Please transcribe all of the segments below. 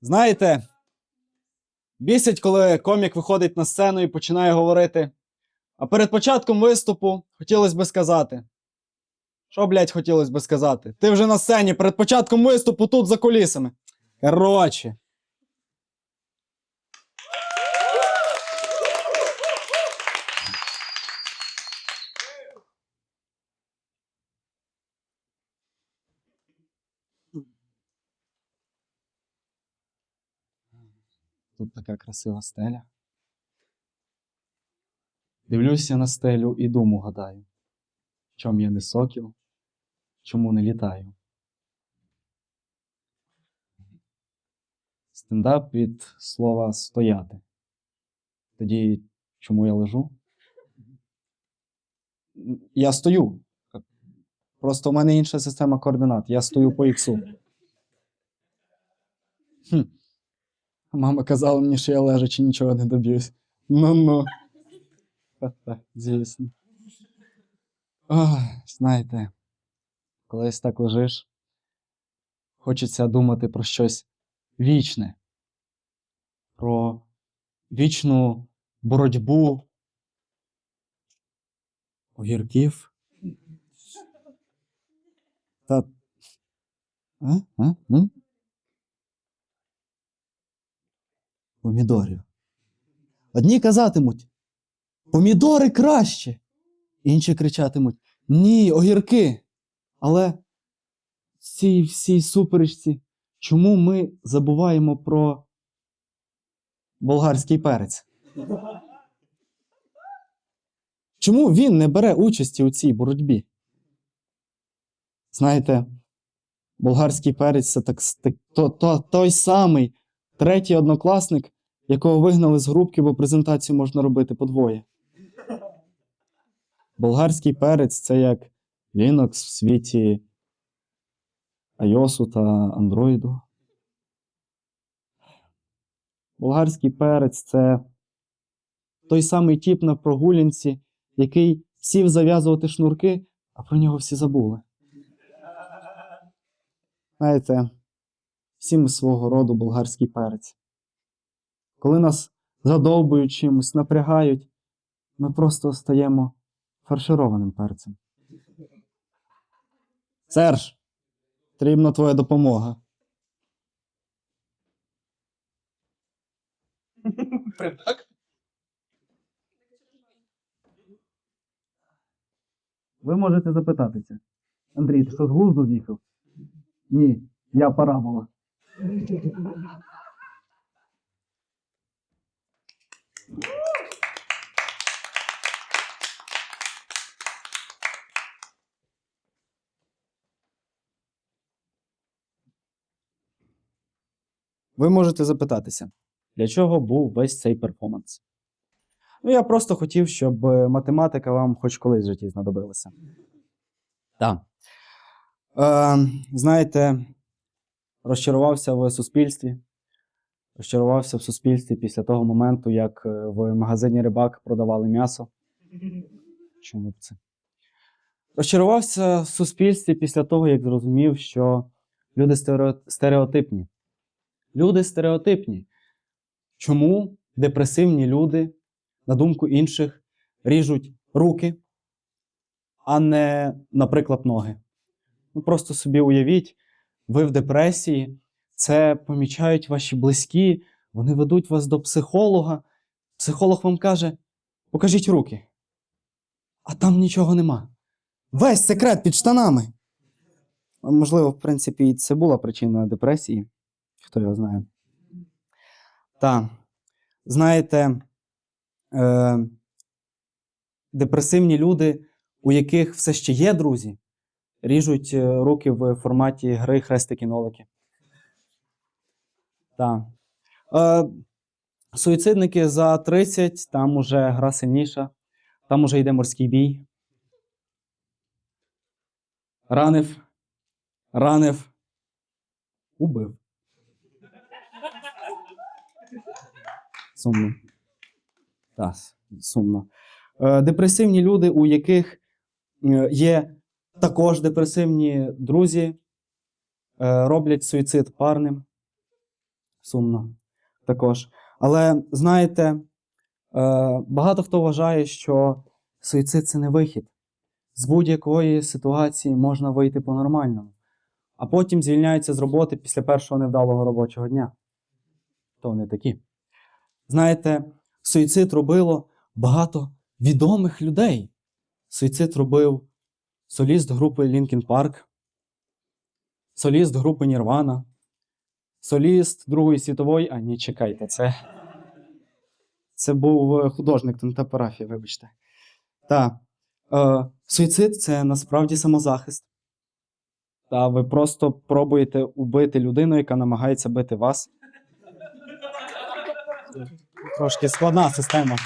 Знаєте, бісить, коли комік виходить на сцену і починає говорити. А перед початком виступу хотілося би сказати. Що, блядь, хотілося би сказати? Ти вже на сцені перед початком виступу тут за кулісами. Коротше. Тут така красива стеля. Дивлюся на стелю і думу гадаю. Чом я не сокіл, чому не літаю? Стендап від слова стояти. Тоді чому я лежу? Я стою. Просто в мене інша система координат. Я стою по іксу. Мама казала мені, що я лежачи нічого не доб'юсь. Ну-ну. Звісно. Ох, знаєте, колись так лежиш, хочеться думати про щось вічне, про вічну боротьбу огірків. Та. А? А? М? Помідорів. Одні казатимуть помідори краще. Інші кричатимуть Ні, огірки. Але в цій всій суперечці, чому ми забуваємо про болгарський перець? Чому він не бере участі у цій боротьбі? Знаєте, болгарський перець це так, то, то, той самий третій однокласник, якого вигнали з групки, бо презентацію можна робити подвоє. Болгарський перець це як Linux в світі iOS та Android. Болгарський перець це той самий тіп на прогулянці, який сів зав'язувати шнурки, а про нього всі забули. Знаєте, всі ми свого роду болгарський перець. Коли нас задовбують чимось, напрягають, ми просто стаємо фаршированим перцем. Серж, потрібна твоя допомога. Ви можете запитатися. Андрій, ти що з глузду з'їхав? Ні, я парабола. Ви можете запитатися, для чого був весь цей перформанс? Ну, я просто хотів, щоб е, математика вам хоч колись в житті знадобилася. Так. Е, знаєте, розчарувався в суспільстві. Розчарувався в суспільстві після того моменту, як е, в магазині рибак продавали м'ясо. Чому б це? Розчарувався в суспільстві після того, як зрозумів, що люди стереотипні. Люди стереотипні. Чому депресивні люди, на думку інших, ріжуть руки, а не, наприклад, ноги? Ну, просто собі уявіть, ви в депресії, це помічають ваші близькі, вони ведуть вас до психолога. Психолог вам каже: покажіть руки. А там нічого нема. Весь секрет під штанами. Можливо, в принципі, і це була причина депресії. Хто його знає. Так. Знаєте, е, депресивні люди, у яких все ще є друзі, ріжуть е, руки в форматі гри хрестики-нолики. Так. Е, суїцидники за 30, там уже гра сильніша, там уже йде морський бій. Ранив, ранив, убив. Сумно. Так, сумно. Е, депресивні люди, у яких е, є також депресивні друзі, е, роблять суїцид парним. сумно також. Але знаєте, е, багато хто вважає, що суїцид це не вихід. З будь-якої ситуації можна вийти по-нормальному, а потім звільняються з роботи після першого невдалого робочого дня. То вони такі. Знаєте, суїцид робило багато відомих людей. Суїцид робив соліст групи Linkin Park, соліст групи Nirvana, соліст Другої світової. А, ні, чекайте, це. Це був е, художник там та вибачте. Так. Е, суїцид це насправді самозахист. Та ви просто пробуєте убити людину, яка намагається бити вас. Трошки складна система.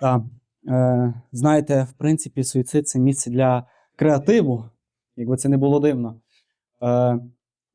Так. Е, знаєте, в принципі, суїцид це місце для креативу, якби це не було дивно. Е,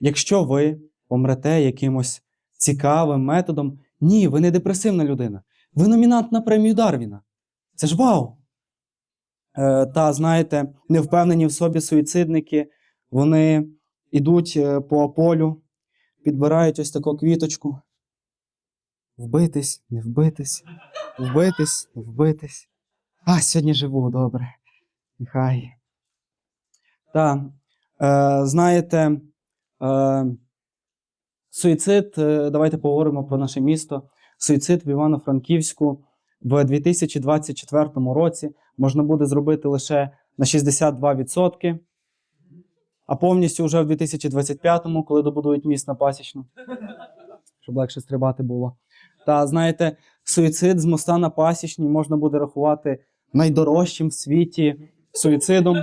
якщо ви помрете якимось цікавим методом, ні, ви не депресивна людина. Ви номінант на премію Дарвіна. Це ж вау! Е, та, знаєте, невпевнені в собі суїцидники, вони йдуть по полю, підбирають ось таку квіточку. Вбитись, не вбитись, вбитись, не вбитись. А, сьогодні живу, добре. Нехай. Та, е, знаєте, е, суїцид, е, давайте поговоримо про наше місто. Суїцид в Івано-Франківську в 2024 році можна буде зробити лише на 62%, а повністю вже в 2025-му, коли добудують міст на пасічну, щоб легше стрибати було. Та знаєте, суїцид з моста на пасічній можна буде рахувати найдорожчим в світі суїцидом.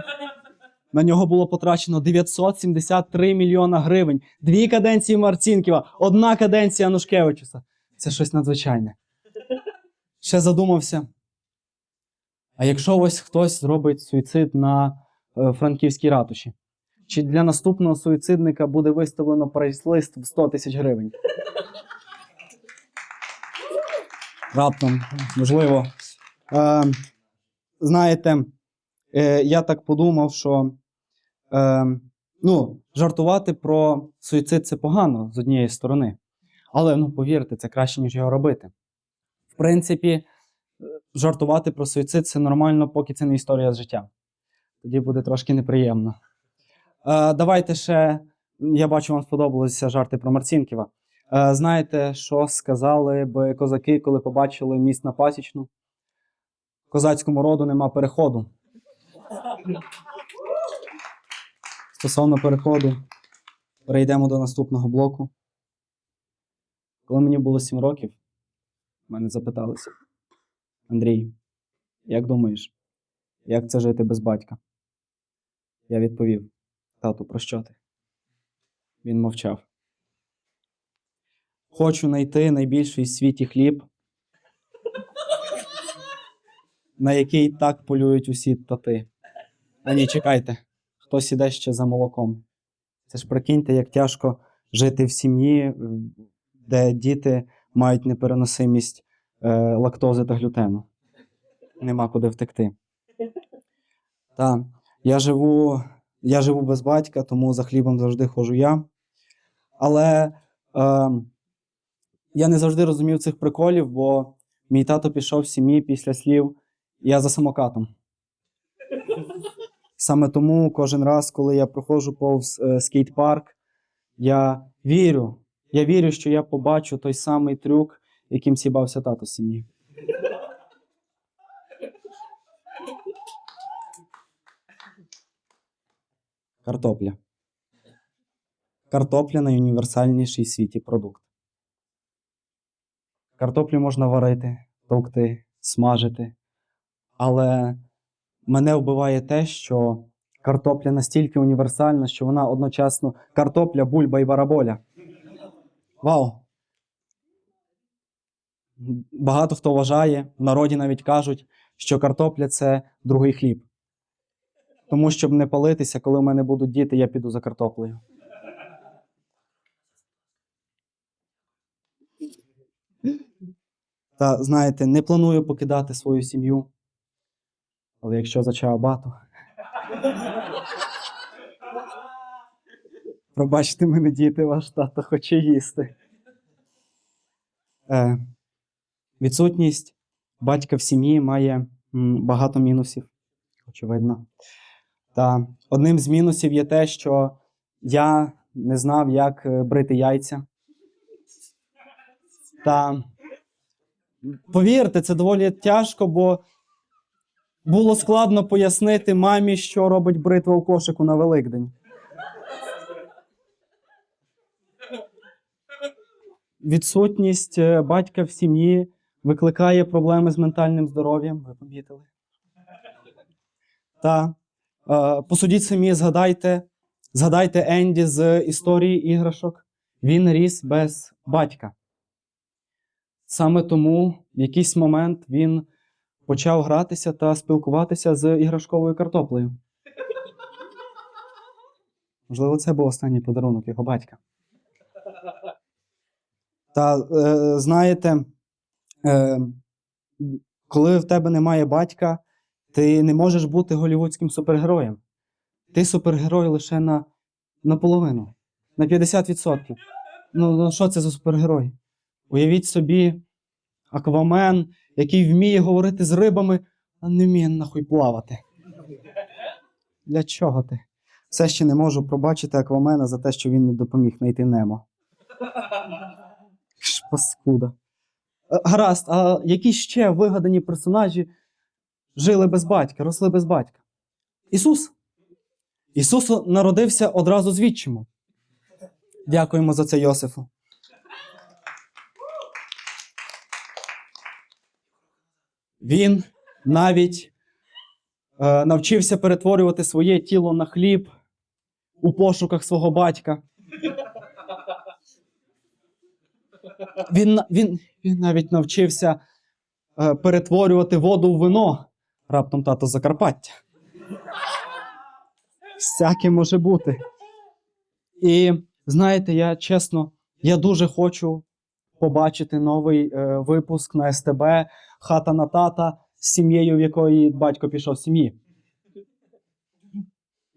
На нього було потрачено 973 мільйона гривень. Дві каденції Марцінківа, одна каденція Анушкевичуса. Це щось надзвичайне. Ще задумався. А якщо ось хтось зробить суїцид на е, франківській ратуші, чи для наступного суїцидника буде виставлено прайс-лист в 100 тисяч гривень? Раптом, можливо. Е, знаєте, е, я так подумав, що е, ну, жартувати про суїцид це погано з однієї сторони. Але ну, повірте, це краще, ніж його робити. В принципі, е, жартувати про суїцид це нормально, поки це не історія з життя. Тоді буде трошки неприємно. Е, давайте ще. Я бачу, вам сподобалися жарти про Марцінківа. Е, знаєте, що сказали б козаки, коли побачили міст на пасічну? Козацькому роду нема переходу. Стосовно переходу, перейдемо до наступного блоку. Коли мені було 7 років, мене запиталися: Андрій, як думаєш, як це жити без батька? Я відповів: Тату, про що ти? Він мовчав. Хочу знайти найбільший в світі хліб, на який так полюють усі тати. А ні, чекайте, хтось іде ще за молоком. Це ж прикиньте, як тяжко жити в сім'ї, де діти мають непереносимість е, лактози та глютену. Нема куди втекти. Так, я живу, я живу без батька, тому за хлібом завжди ходжу я. Але е, я не завжди розумів цих приколів, бо мій тато пішов з сім'ї після слів Я за самокатом. Саме тому кожен раз, коли я проходжу повз е, скейт-парк, я вірю, я вірю, що я побачу той самий трюк, яким сібався тато сім'ї. Картопля. Картопля найуніверсальніший в світі продукт. Картоплю можна варити, товкти, смажити. Але мене вбиває те, що картопля настільки універсальна, що вона одночасно картопля, бульба і бараболя. Вау! Багато хто вважає, в народі навіть кажуть, що картопля це другий хліб. Тому, щоб не палитися, коли в мене будуть діти, я піду за картоплею. Та знаєте, не планую покидати свою сім'ю. Але якщо за Чаобату. Пробачте мене, діти, ваш тато хоче їсти. Е, відсутність батька в сім'ї має багато мінусів, очевидно. Та одним з мінусів є те, що я не знав, як е, брити яйця. Та повірте, це доволі тяжко, бо було складно пояснити мамі, що робить бритва у кошику на Великдень. Відсутність е, батька в сім'ї викликає проблеми з ментальним здоров'ям. Ви помітили? Та е, посудіть самі, згадайте, згадайте Енді з історії іграшок. Він ріс без батька. Саме тому в якийсь момент він почав гратися та спілкуватися з іграшковою картоплею. Можливо, це був останній подарунок його батька. Та е, знаєте, е, коли в тебе немає батька, ти не можеш бути голівудським супергероєм. Ти супергерой лише на наполовину, на 50%. Ну, ну що це за супергерой? Уявіть собі, аквамен, який вміє говорити з рибами, а не вміє нахуй плавати. Для чого ти? Все ще не можу пробачити аквамена за те, що він не допоміг знайти Немо. Паскуда. Е, Гаразд, а які ще вигадані персонажі жили без батька, росли без батька? Ісус. Ісус народився одразу з відчиму. Дякуємо за це Йосифу. Він навіть е, навчився перетворювати своє тіло на хліб у пошуках свого батька. Він, він, він навіть навчився е, перетворювати воду в вино. Раптом тато Закарпаття. Всяке може бути. І знаєте, я чесно, я дуже хочу побачити новий е, випуск на СТБ Хата на тата з сім'єю, в якої батько пішов з сім'ї.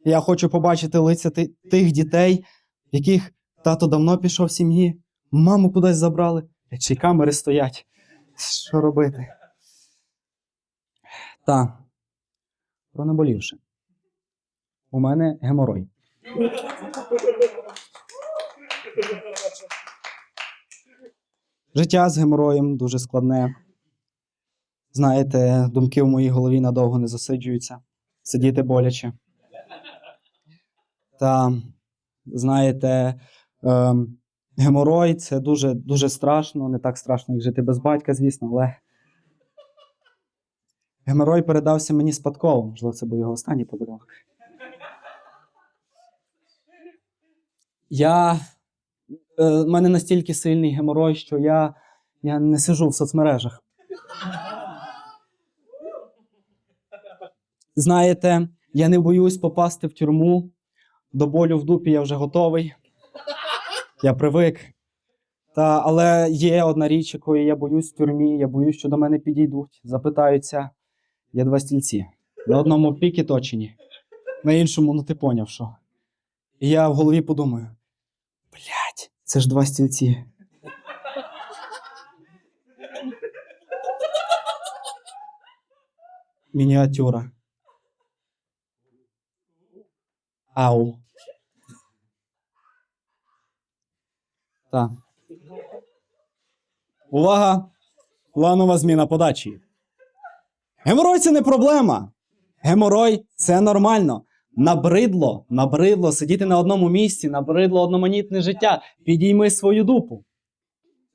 Я хочу побачити лиця ти- тих дітей, яких тато давно пішов з сім'ї, маму кудись забрали, чи камери стоять. Що робити? Та, про наболівши. У мене геморой. Життя з геморроєм дуже складне. Знаєте, думки в моїй голові надовго не засиджуються. Сидіти боляче. Та, знаєте, ем, геморой це дуже, дуже страшно, не так страшно, як жити без батька, звісно, але. Геморой передався мені спадково, можливо, це був його останній подарунок. Я. Е, в мене настільки сильний геморой, що я, я не сижу в соцмережах. Знаєте, я не боюсь попасти в тюрму. До болю в дупі я вже готовий. Я привик. Та, але є одна річ, якої я боюсь в тюрмі. Я боюсь, що до мене підійдуть, запитаються. Є два стільці. На одному піки точені, на іншому, ну ти поняв, що. І я в голові подумаю: це ж два стільці. Мініатюра. Ау. Так. Увага! Планова зміна подачі. Геморой це не проблема. Геморой це нормально. Набридло, набридло сидіти на одному місці, набридло одноманітне життя. Підійми свою дупу.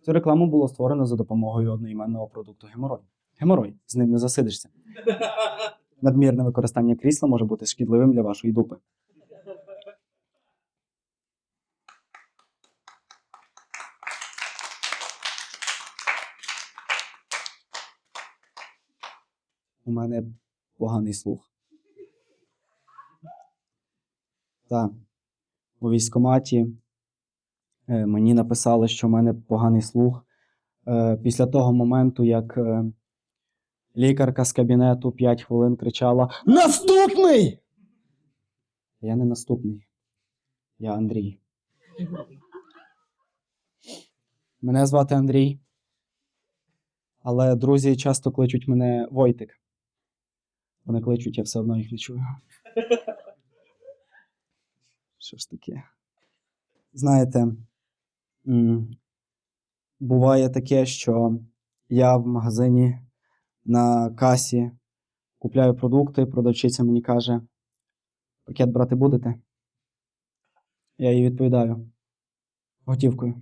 Цю рекламу було створено за допомогою одноіменного продукту геморой. Геморой, з ним не засидишся. Надмірне використання крісла може бути шкідливим для вашої дупи. У мене поганий слух. Так. У військкоматі е, мені написали, що в мене поганий слух. Е, після того моменту, як е, лікарка з кабінету 5 хвилин кричала: Наступний! Я не наступний. Я Андрій. Мене звати Андрій. Але друзі часто кличуть мене Войтик. Вони кличуть, я все одно їх не чую. Що ж таке? Знаєте, буває таке, що я в магазині на касі купляю продукти, продавчиця мені каже: пакет брати будете? Я їй відповідаю. Готівкою.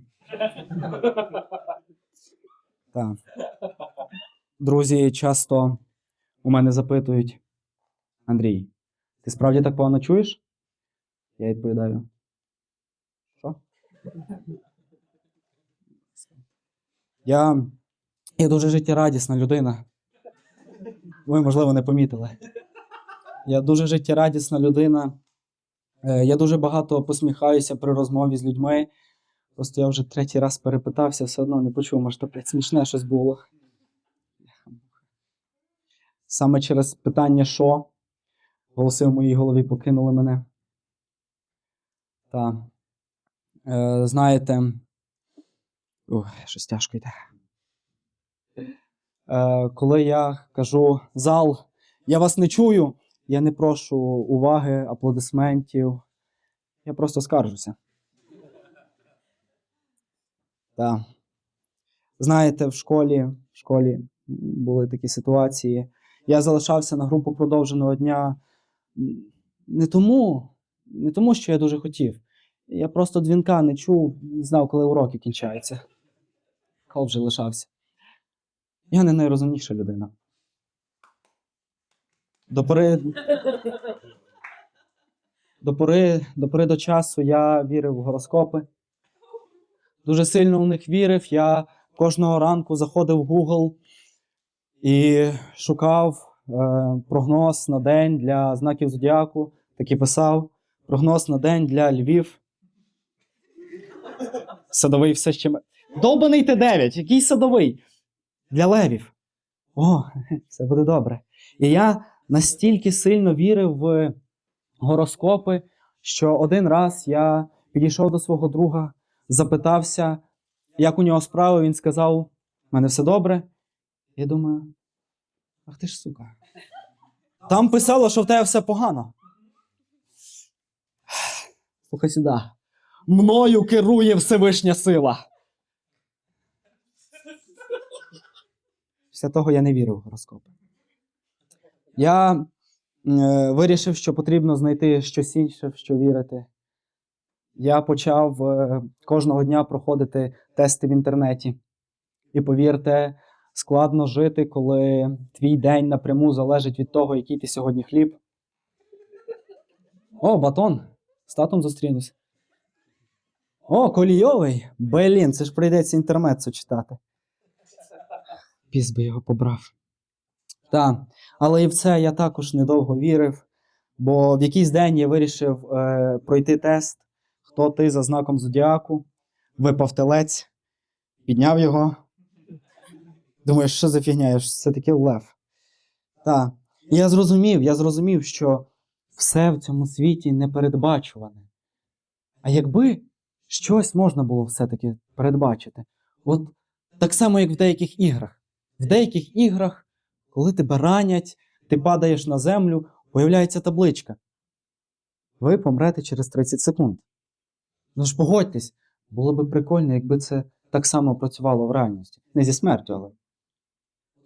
Так. Друзі часто у мене запитують: Андрій, ти справді так погано чуєш? Я відповідаю. Що? Я, я дуже життєрадісна людина. Ви, можливо, не помітили. Я дуже життєрадісна людина. Е, Я дуже багато посміхаюся при розмові з людьми. Просто я вже третій раз перепитався, все одно не почув, може, то смішне щось було. Саме через питання що голоси в моїй голові покинули мене. Та, е, знаєте, Ух, щось тяжко йде. Е, коли я кажу зал, я вас не чую, я не прошу уваги, аплодисментів. Я просто скаржуся. Так. Знаєте, в школі, в школі були такі ситуації. Я залишався на групу продовженого дня не тому, не тому, що я дуже хотів. Я просто дзвінка не чув, не знав, коли уроки кінчаються. Коли вже лишався. Я не найрозумніша людина. До пори, до пори, до пори до часу я вірив в гороскопи. Дуже сильно в них вірив. Я кожного ранку заходив в Google і шукав е, прогноз на день для знаків зодіаку. Так і писав прогноз на день для Львів. Садовий все ще. Довбаний Т9, який садовий? Для левів. О, все буде добре. І я настільки сильно вірив в гороскопи, що один раз я підійшов до свого друга, запитався, як у нього справи. Він сказав: у мене все добре. Я думаю, ах ти ж сука. Там писало, що в тебе все погано. Слухай сюди. Мною керує Всевишня сила. Після того я не вірив в гороскопи. Я е, вирішив, що потрібно знайти щось інше, в що вірити. Я почав е, кожного дня проходити тести в інтернеті. І повірте, складно жити, коли твій день напряму залежить від того, який ти сьогодні хліб. О, батон. З татом зустрінусь. О, колійовий. Блін, це ж прийдеться інтермецо читати. Піс би його побрав. Так, але і в це я також недовго вірив, бо в якийсь день я вирішив е, пройти тест, хто ти за знаком зодіаку, випав телець, підняв його. Думаю, що за фігня, я ж все-таки лев. Так. Я зрозумів, я зрозумів, що все в цьому світі непередбачуване. А якби щось можна було все-таки передбачити, от так само, як в деяких іграх. В деяких іграх, коли тебе ранять, ти падаєш на землю, появляється табличка. Ви помрете через 30 секунд. Ну ж погодьтесь, було би прикольно, якби це так само працювало в реальності. Не зі смертю, але.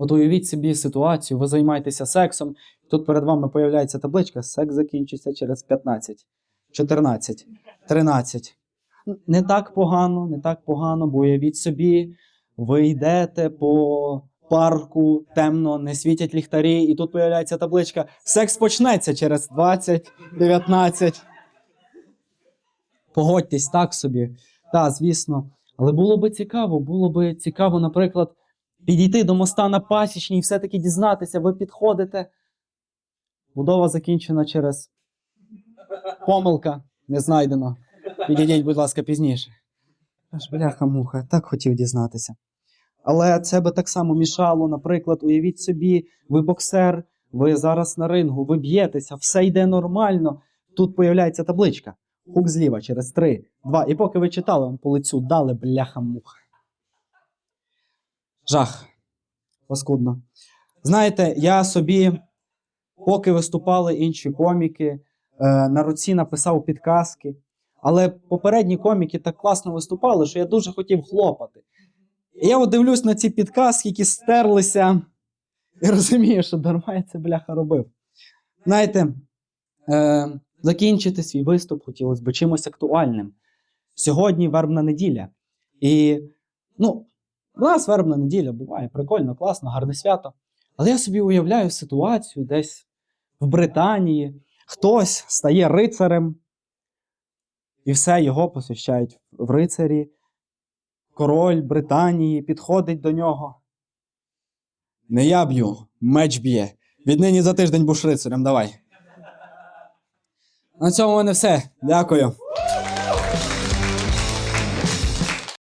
От уявіть собі ситуацію, ви займаєтеся сексом, тут перед вами появляється табличка, секс закінчиться через 15, 14, 13. Не так погано, не так погано, бо уявіть собі, ви йдете по парку, темно, не світять ліхтарі, і тут появляється табличка Секс почнеться через 20, 19. Погодьтесь так собі. Так, звісно. Але було би цікаво, було би цікаво, наприклад, підійти до моста на пасічній і все-таки дізнатися, ви підходите. Будова закінчена через помилка, не знайдено. Підійдіть, будь ласка, пізніше. Аж бляха-муха, так хотів дізнатися. Але це би так само мішало, наприклад, уявіть собі, ви боксер, ви зараз на рингу, ви б'єтеся, все йде нормально. Тут появляється табличка. Хук зліва через 3, 2. І поки ви читали, вам по лицю дали бляха-муха. Жах. Паскудно. Знаєте, я собі, поки виступали інші коміки, е, на руці написав підказки. Але попередні коміки так класно виступали, що я дуже хотів хлопати. І я от дивлюсь на ці підказки, які стерлися, і розумію, що дарма я це бляха робив. Знаєте, е, закінчити свій виступ хотілося б чимось актуальним. Сьогодні вербна неділя. І, ну, у нас вербна неділя буває прикольно, класно, гарне свято. Але я собі уявляю ситуацію десь в Британії. Хтось стає рицарем, і все його посвящають в рицарі. Король Британії підходить до нього. Не я б'ю, меч б'є. Віднині за тиждень будеш рицарем, давай. На цьому в мене все. Дякую.